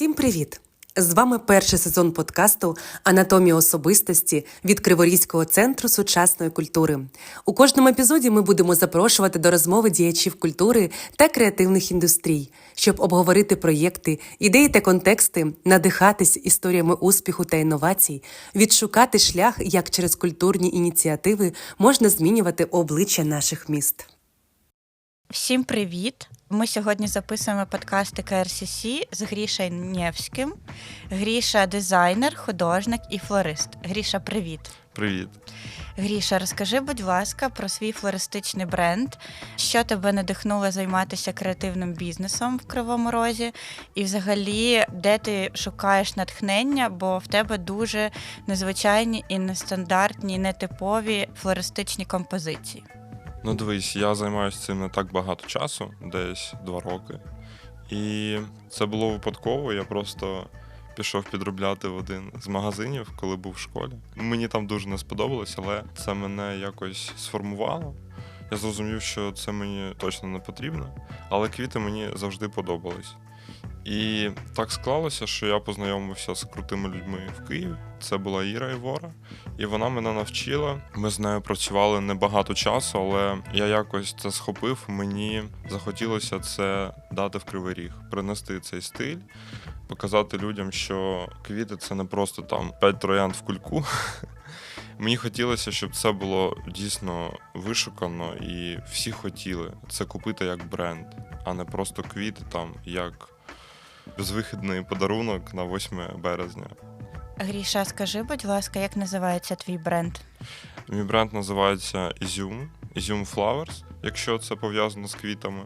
Всім привіт! З вами перший сезон подкасту Анатомія особистості від Криворізького центру сучасної культури. У кожному епізоді ми будемо запрошувати до розмови діячів культури та креативних індустрій, щоб обговорити проєкти, ідеї та контексти, надихатись історіями успіху та інновацій, відшукати шлях, як через культурні ініціативи можна змінювати обличчя наших міст. Всім привіт! Ми сьогодні записуємо подкасти КРСС з Грішею Нєвським. Гріша дизайнер, художник і флорист. Гріша, привіт. Привіт. Гріша, розкажи, будь ласка, про свій флористичний бренд, що тебе надихнуло займатися креативним бізнесом в Кривому Розі, і взагалі, де ти шукаєш натхнення, бо в тебе дуже незвичайні і нестандартні, нетипові флористичні композиції. Ну дивись, я займаюся цим не так багато часу, десь два роки. І це було випадково. Я просто пішов підробляти в один з магазинів, коли був в школі. Мені там дуже не сподобалось, але це мене якось сформувало. Я зрозумів, що це мені точно не потрібно, але квіти мені завжди подобались. І так склалося, що я познайомився з крутими людьми в Києві. Це була Іра Івора, і вона мене навчила. Ми з нею працювали небагато часу, але я якось це схопив. Мені захотілося це дати в кривий ріг, принести цей стиль, показати людям, що квіти це не просто там п'ять троянд в кульку. Мені хотілося, щоб це було дійсно вишукано, і всі хотіли це купити як бренд, а не просто квіти там як безвихідний подарунок на 8 березня. Гріша, скажи, будь ласка, як називається твій бренд? Мій бренд називається Ізюм, Ізюм Flowers, якщо це пов'язано з квітами.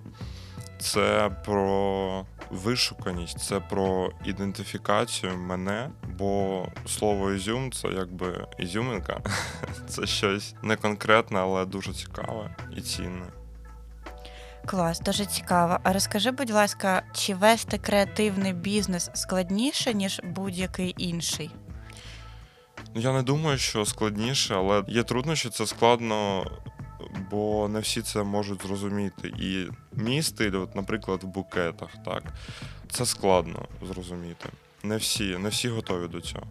Це про вишуканість, це про ідентифікацію мене, бо слово ізюм це якби ізюминка. Це щось не конкретне, але дуже цікаве і цінне. Клас, дуже цікаво. А розкажи, будь ласка, чи вести креативний бізнес складніше, ніж будь-який інший? Ну, Я не думаю, що складніше, але є труднощі, це складно, бо не всі це можуть зрозуміти. І мій стиль, от, наприклад, в букетах, так, це складно зрозуміти. Не всі, не всі готові до цього.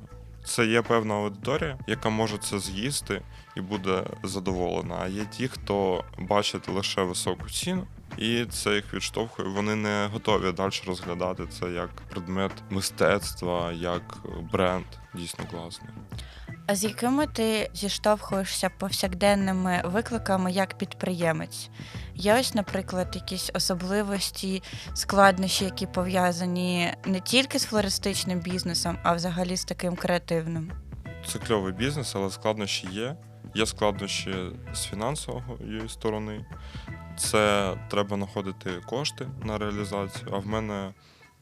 Це є певна аудиторія, яка може це з'їсти і буде задоволена. А є ті, хто бачить лише високу ціну, і це їх відштовхує. Вони не готові далі розглядати це як предмет мистецтва, як бренд. Дійсно класний. А з якими ти зіштовхуєшся повсякденними викликами як підприємець? Є ось, наприклад, якісь особливості, складнощі, які пов'язані не тільки з флористичним бізнесом, а взагалі з таким креативним. Це кльовий бізнес, але складнощі є. Є складнощі з фінансової сторони. Це треба знаходити кошти на реалізацію. А в мене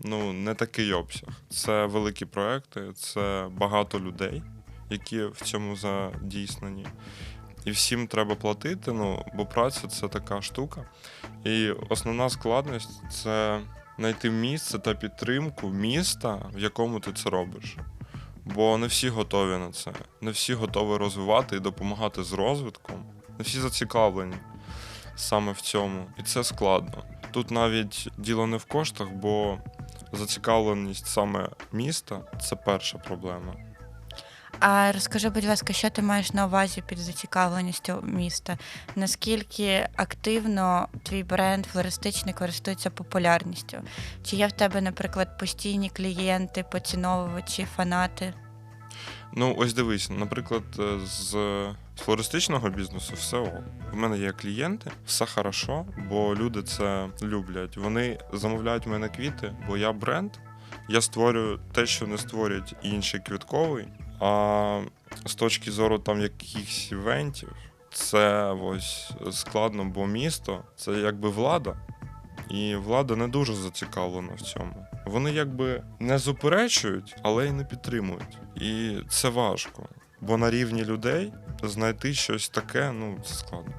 ну, не такий обсяг. Це великі проекти, це багато людей, які в цьому задійснені. І всім треба платити, ну, бо праця це така штука. І основна складність це знайти місце та підтримку міста, в якому ти це робиш. Бо не всі готові на це, не всі готові розвивати і допомагати з розвитком, не всі зацікавлені саме в цьому. І це складно. Тут навіть діло не в коштах, бо зацікавленість саме міста це перша проблема. А розкажи, будь ласка, що ти маєш на увазі під зацікавленістю міста? Наскільки активно твій бренд флористичний користується популярністю? Чи є в тебе, наприклад, постійні клієнти, поціновувачі, фанати? Ну, ось дивись, наприклад, е, з флористичного бізнесу все ок. В мене є клієнти, все хорошо, бо люди це люблять. Вони замовляють в мене квіти, бо я бренд. Я створюю те, що не створюють інші квітковий. А з точки зору там якихось івентів, це ось складно, бо місто це якби влада. І влада не дуже зацікавлена в цьому. Вони якби не заперечують, але й не підтримують. І це важко. Бо на рівні людей знайти щось таке, ну це складно.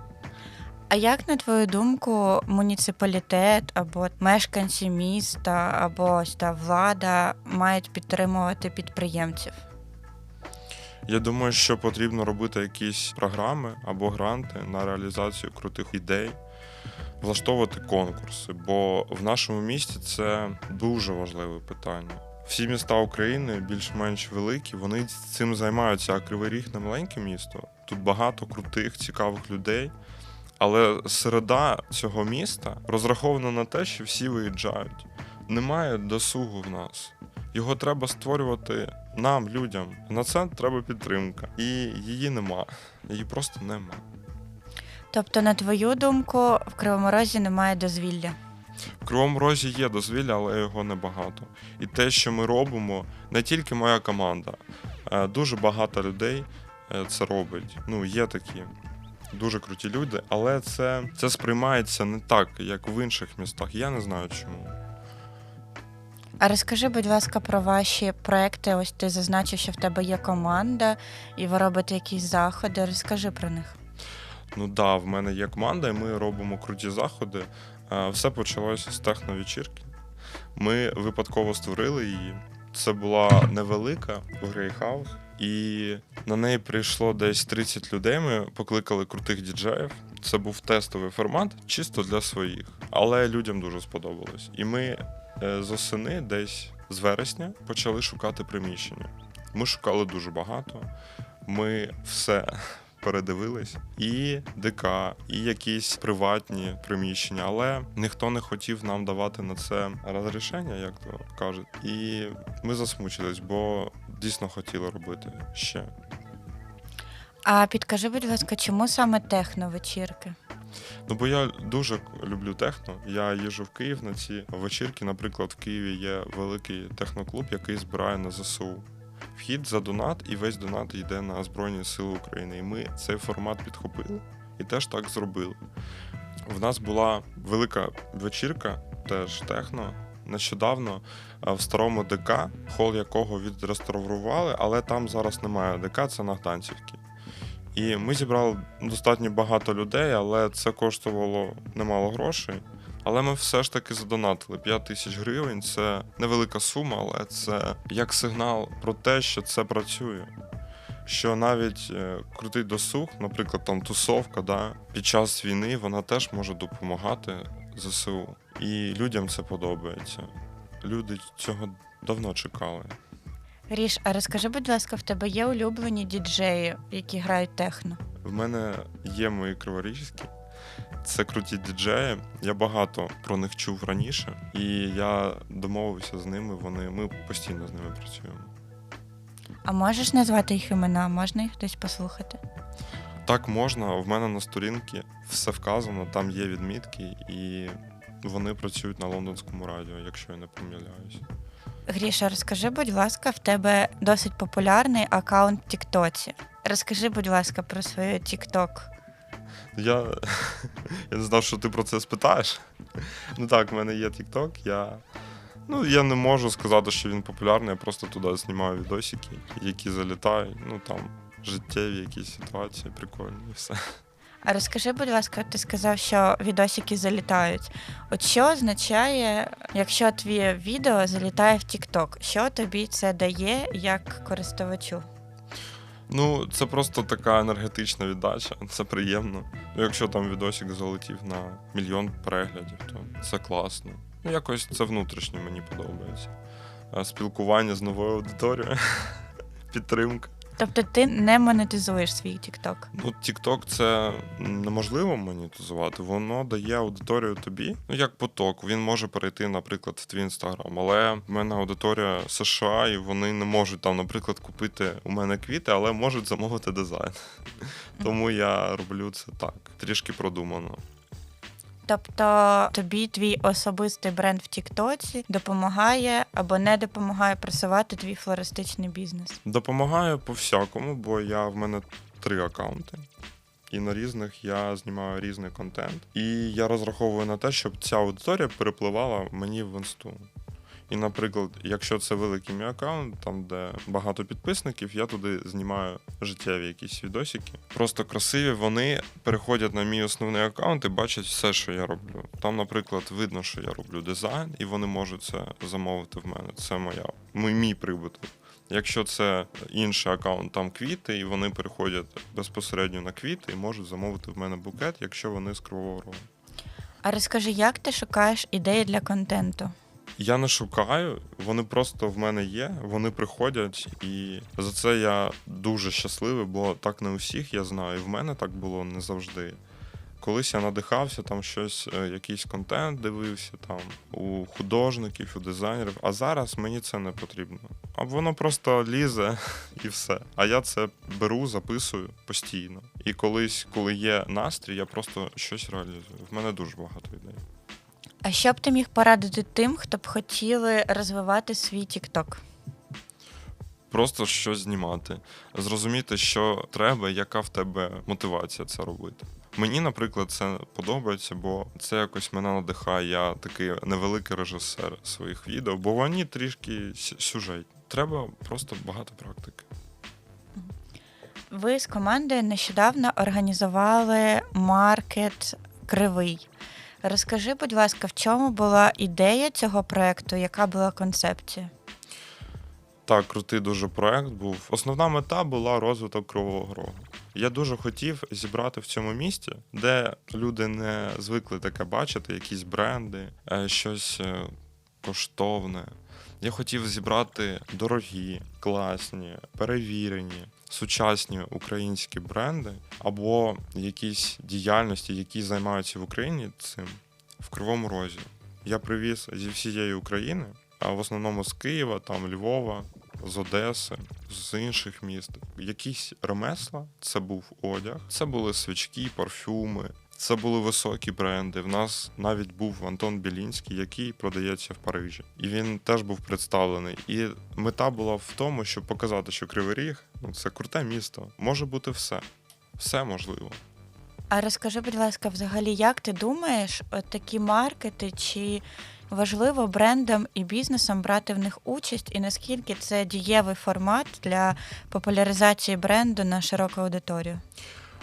А як, на твою думку, муніципалітет або мешканці міста, або ось та влада мають підтримувати підприємців? Я думаю, що потрібно робити якісь програми або гранти на реалізацію крутих ідей, влаштовувати конкурси, бо в нашому місті це дуже важливе питання. Всі міста України більш-менш великі, вони цим займаються, а Кривий Ріг не маленьке місто. Тут багато крутих, цікавих людей. Але середа цього міста розрахована на те, що всі виїжджають. Немає досугу в нас. Його треба створювати нам, людям. На це треба підтримка. І її нема. Її просто нема. Тобто, на твою думку, в Кривому Розі немає дозвілля. В Кривому Розі є дозвілля, але його небагато. І те, що ми робимо, не тільки моя команда, е, дуже багато людей е, це робить. Ну, є такі дуже круті люди, але це, це сприймається не так, як в інших містах. Я не знаю чому. А розкажи, будь ласка, про ваші проекти. Ось ти зазначив, що в тебе є команда, і ви робите якісь заходи. Розкажи про них. Ну да, в мене є команда, і ми робимо круті заходи. Е, Все почалося з техновечірки. Ми випадково створили її. Це була невелика в Грейхаус, і на неї прийшло десь 30 людей. Ми покликали крутих діджеїв. Це був тестовий формат, чисто для своїх. Але людям дуже сподобалось. І ми е, з осени, десь з вересня, почали шукати приміщення. Ми шукали дуже багато. Ми все передивились. І ДК, і якісь приватні приміщення, але ніхто не хотів нам давати на це розрішення, як то кажуть. І ми засмучились, бо дійсно хотіли робити ще. А підкажи, будь ласка, чому саме техновечірки? Ну бо я дуже люблю техно. Я їжджу в Київ на ці вечірки. Наприклад, в Києві є великий техноклуб, який збирає на ЗСУ. Вхід за донат, і весь донат йде на Збройні Сили України. І ми цей формат підхопили і теж так зробили. В нас була велика вечірка, теж техно. Нещодавно в старому ДК, хол якого відреставрували, але там зараз немає ДК, це на Гданцівці. І ми зібрали достатньо багато людей, але це коштувало немало грошей. Але ми все ж таки задонатили 5 тисяч гривень. Це невелика сума, але це як сигнал про те, що це працює. Що навіть е, крутий досуг, наприклад, там тусовка, да, під час війни вона теж може допомагати ЗСУ. І людям це подобається. Люди цього давно чекали. Ріш, а розкажи, будь ласка, в тебе є улюблені діджеї, які грають техно? В мене є мої криворіжські. Це круті діджеї. Я багато про них чув раніше, і я домовився з ними. Вони ми постійно з ними працюємо. А можеш назвати їх імена? Можна їх десь послухати? Так можна. В мене на сторінці все вказано, там є відмітки, і вони працюють на лондонському радіо, якщо я не помиляюсь. Гріша, розкажи, будь ласка, в тебе досить популярний аккаунт в Тіктоці. Розкажи, будь ласка, про свою Тікток. Я, я не знав, що ти про це спитаєш. Ну так, в мене є TikTok, я. Ну, я не можу сказати, що він популярний, я просто туди знімаю відосики, які залітають. Ну там життєві якісь ситуації, прикольні і все. А розкажи, будь ласка, ти сказав, що відосики залітають. От що означає, якщо твоє відео залітає в Тікток? Що тобі це дає як користувачу? Ну, це просто така енергетична віддача, це приємно. Якщо там відосик залетів на мільйон переглядів, то це класно. Ну, якось це внутрішньо мені подобається. Спілкування з новою аудиторією, підтримка. Тобто ти не монетизуєш свій Тікток. Ну, TikTok це неможливо монетизувати. Воно дає аудиторію тобі. Ну, як поток. Він може перейти, наприклад, в твій інстаграм. Але в мене аудиторія США, і вони не можуть там, наприклад, купити у мене квіти, але можуть замовити дизайн. Тому я роблю це так, трішки продумано. Тобто тобі твій особистий бренд в Тіктоці допомагає або не допомагає просувати твій флористичний бізнес. Допомагаю по всякому, бо я в мене три аккаунти. І на різних я знімаю різний контент. І я розраховую на те, щоб ця аудиторія перепливала мені в інсту. І, наприклад, якщо це великий мій аккаунт, там де багато підписників, я туди знімаю життєві якісь відосики. Просто красиві. Вони переходять на мій основний аккаунт і бачать все, що я роблю. Там, наприклад, видно, що я роблю дизайн, і вони можуть це замовити в мене. Це моя мій, мій прибуток. Якщо це інший аккаунт, там квіти, і вони переходять безпосередньо на квіти і можуть замовити в мене букет, якщо вони з Кривого Рогу. А розкажи, як ти шукаєш ідеї для контенту? Я не шукаю, вони просто в мене є, вони приходять, і за це я дуже щасливий, бо так не у всіх я знаю. І в мене так було не завжди. Колись я надихався, там щось, е, якийсь контент дивився там у художників, у дизайнерів, а зараз мені це не потрібно. А воно просто лізе і все. А я це беру, записую постійно. І колись, коли є настрій, я просто щось реалізую. В мене дуже багато ідей. А що б ти міг порадити тим, хто б хотіли розвивати свій TikTok? Просто щось знімати, зрозуміти, що треба, яка в тебе мотивація це робити. Мені, наприклад, це подобається, бо це якось мене надихає. Я такий невеликий режисер своїх відео, бо вони трішки сю- сюжетні. Треба просто багато практики. Ви з командою нещодавно організували маркет Кривий. Розкажи, будь ласка, в чому була ідея цього проекту, яка була концепція? Так, крутий дуже проект був. Основна мета була розвиток Кривого Рогу. Я дуже хотів зібрати в цьому місті, де люди не звикли таке бачити, якісь бренди, е, щось е, коштовне. Я хотів зібрати дорогі, класні, перевірені, сучасні українські бренди або якісь діяльності, які займаються в Україні цим в Кривому Розі. Я привіз зі всієї України, а в основному з Києва, там Львова, з Одеси, з інших міст. Якісь ремесла, це був одяг, це були свічки, парфюми. Це були високі бренди. В нас навіть був Антон Білінський, який продається в Парижі, і він теж був представлений. І мета була в тому, щоб показати, що Кривий Ріг ну це круте місто. Може бути все, все можливо. А розкажи, будь ласка, взагалі, як ти думаєш, от такі маркети, чи важливо брендам і бізнесам брати в них участь, і наскільки це дієвий формат для популяризації бренду на широку аудиторію?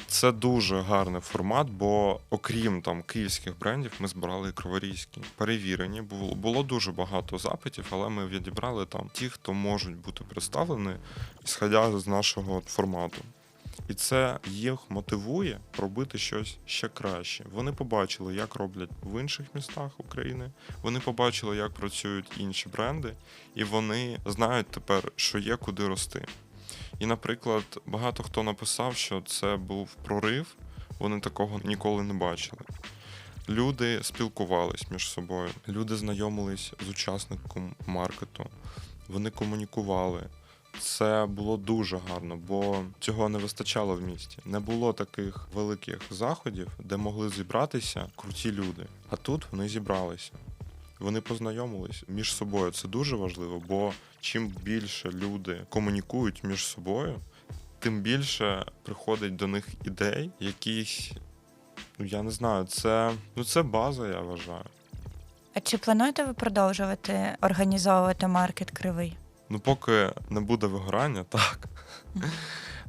Це дуже гарний формат, бо окрім там київських брендів, ми збирали і криворізькі. Перевірені було було дуже багато запитів, але ми відібрали там ті, хто можуть бути представлені, ісходя з нашого формату. І це їх мотивує робити щось ще краще. Вони побачили, як роблять в інших містах України. Вони побачили, як працюють інші бренди, і вони знають тепер, що є куди рости. І, наприклад, багато хто написав, що це був прорив, вони такого ніколи не бачили. Люди спілкувались між собою, люди знайомились з учасником маркету, вони комунікували. Це було дуже гарно, бо цього не вистачало в місті. Не було таких великих заходів, де могли зібратися круті люди. А тут вони зібралися. Вони познайомились між собою. Це дуже важливо, бо чим більше люди комунікують між собою, тим більше приходить до них ідей, якісь, ну я не знаю, це, ну, це база, я вважаю. А чи плануєте ви продовжувати організовувати маркет Кривий? Ну, поки не буде вигорання, так.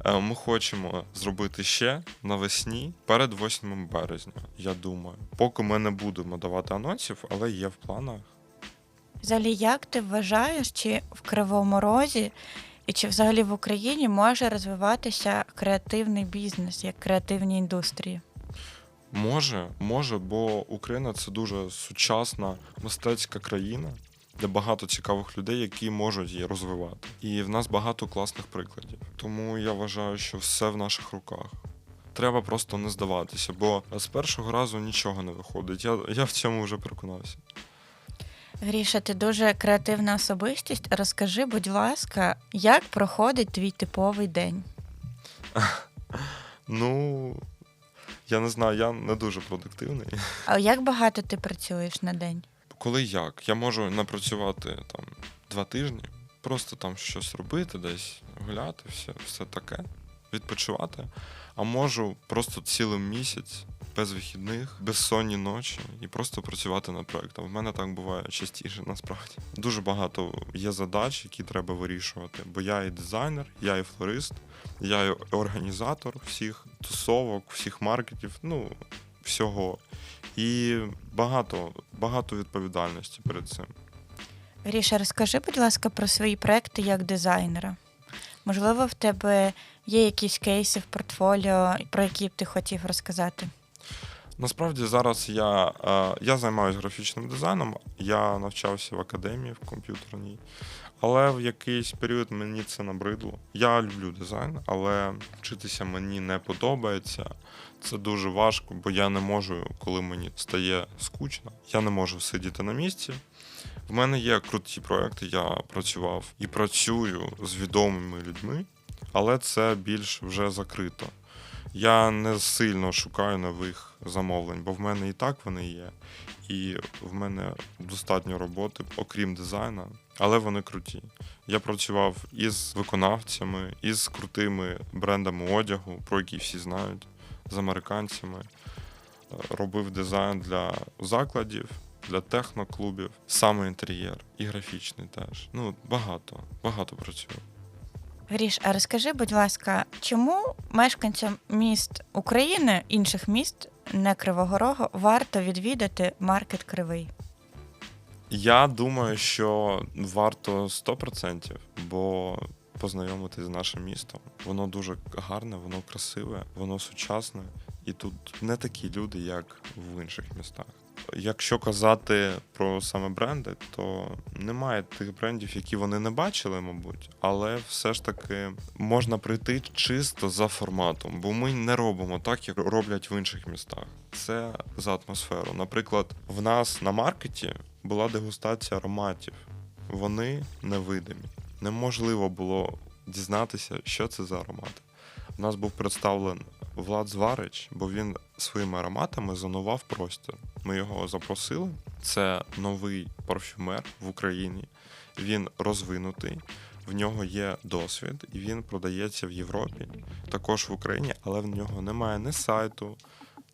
Е, Ми хочемо зробити ще навесні перед 8 березня, я думаю. Поки ми не будемо давати анонсів, але є в планах. Взагалі, як ти вважаєш, чи в Кривому Розі і чи взагалі в Україні може розвиватися креативний бізнес як креативні індустрії? Може, може, бо Україна це дуже сучасна мистецька країна, де багато цікавих людей, які можуть її розвивати. І в нас багато класних прикладів. Тому я вважаю, що все в наших руках. Треба просто не здаватися, бо з першого разу нічого не виходить. Я, я в цьому вже переконався. Гріша, ти дуже креативна особистість. Розкажи, будь ласка, як проходить твій типовий день? Ну, я не знаю, я не дуже продуктивний. А як багато ти працюєш на день? Коли як? Я можу напрацювати там два тижні, просто там щось робити, десь гуляти, все, все таке, відпочивати. А можу просто цілий місяць без вихідних, без сонні ночі і просто працювати над проектом. В мене так буває частіше, насправді. Дуже багато є задач, які треба вирішувати. Бо я і дизайнер, я і флорист, я і організатор всіх тусовок, всіх маркетів, ну всього. І багато, багато відповідальності перед цим. Гріша, розкажи, будь ласка, про свої проекти як дизайнера. Можливо, в тебе є якісь кейси в портфоліо, про які б ти хотів розказати? Насправді зараз я, е, я займаюся графічним дизайном, я навчався в академії в комп'ютерній, але в якийсь період мені це набридло. Я люблю дизайн, але вчитися мені не подобається. Це дуже важко, бо я не можу, коли мені стає скучно, я не можу сидіти на місці. В мене є круті проекти, я працював і працюю з відомими людьми, але це більш вже закрито. Я не сильно шукаю нових замовлень, бо в мене і так вони є. І в мене достатньо роботи, окрім дизайну, але вони круті. Я працював із виконавцями, із крутими брендами одягу, про які всі знають, з американцями. Е, Робив дизайн для закладів, для техноклубів, саме інтер'єр і графічний теж. Ну, багато, багато працюю. Гріш, а розкажи, будь ласка, чому мешканцям міст України, інших міст, не Кривого Рогу, варто відвідати маркет Кривий? Я думаю, що варто 100%, бо познайомитись з нашим містом. Воно дуже гарне, воно красиве, воно сучасне, і тут не такі люди, як в інших містах. Якщо казати про саме бренди, то немає тих брендів, які вони не бачили, мабуть, але все ж таки можна прийти чисто за форматом, бо ми не робимо так, як роблять в інших містах. Це за атмосферу. Наприклад, в нас на маркеті була дегустація ароматів. Вони невидимі. Неможливо було дізнатися, що це за аромати. У нас був представлений Влад Зварич, бо він своїми ароматами зонував простір. Ми його запросили. Це новий парфюмер в Україні. Він розвинутий, в нього є досвід, і він продається в Європі, також в Україні, але в нього немає ні сайту,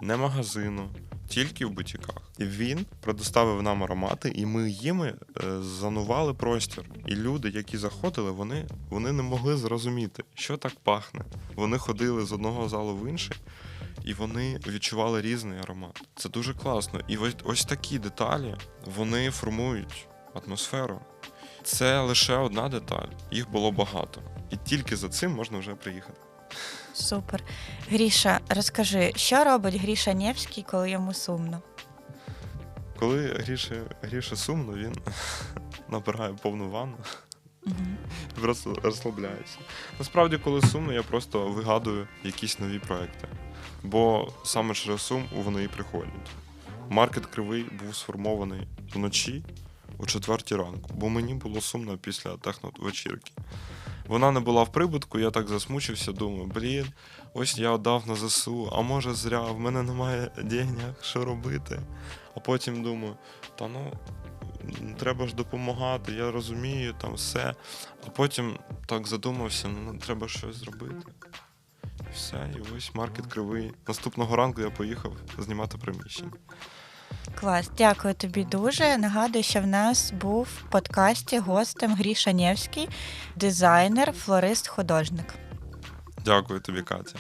ні магазину, тільки в бутіках. І він предоставив нам аромати, і ми їми е, занували простір. І люди, які заходили, вони, вони не могли зрозуміти, що так пахне. Вони ходили з одного залу в інший. І вони відчували різний аромат. Це дуже класно. І ось, ось такі деталі вони формують атмосферу. Це лише одна деталь, їх було багато. І тільки за цим можна вже приїхати. Супер. Гріша, розкажи, що робить Гріша Нєвський, коли йому сумно? Коли Гріша, Гріша сумно, він набирає повну ванну просто розслабляється. Насправді, коли сумно, я просто вигадую якісь нові проекти. Бо саме через сум вони і приходять. Маркет кривий був сформований вночі о четвертій ранку, бо мені було сумно після техновечірки. Вона не була в прибутку, я так засмучився, думаю, блін, ось я віддав на ЗСУ, а може зря, в мене немає денег, що робити. А потім думаю, та ну треба ж допомагати, я розумію там все. А потім так задумався, ну треба щось зробити. Все, і ось маркет кривий. Наступного ранку я поїхав знімати приміщення. Клас, дякую тобі дуже. Нагадую, що в нас був в подкасті гостем Гріша Нєвський, дизайнер, флорист, художник. Дякую тобі, Катя.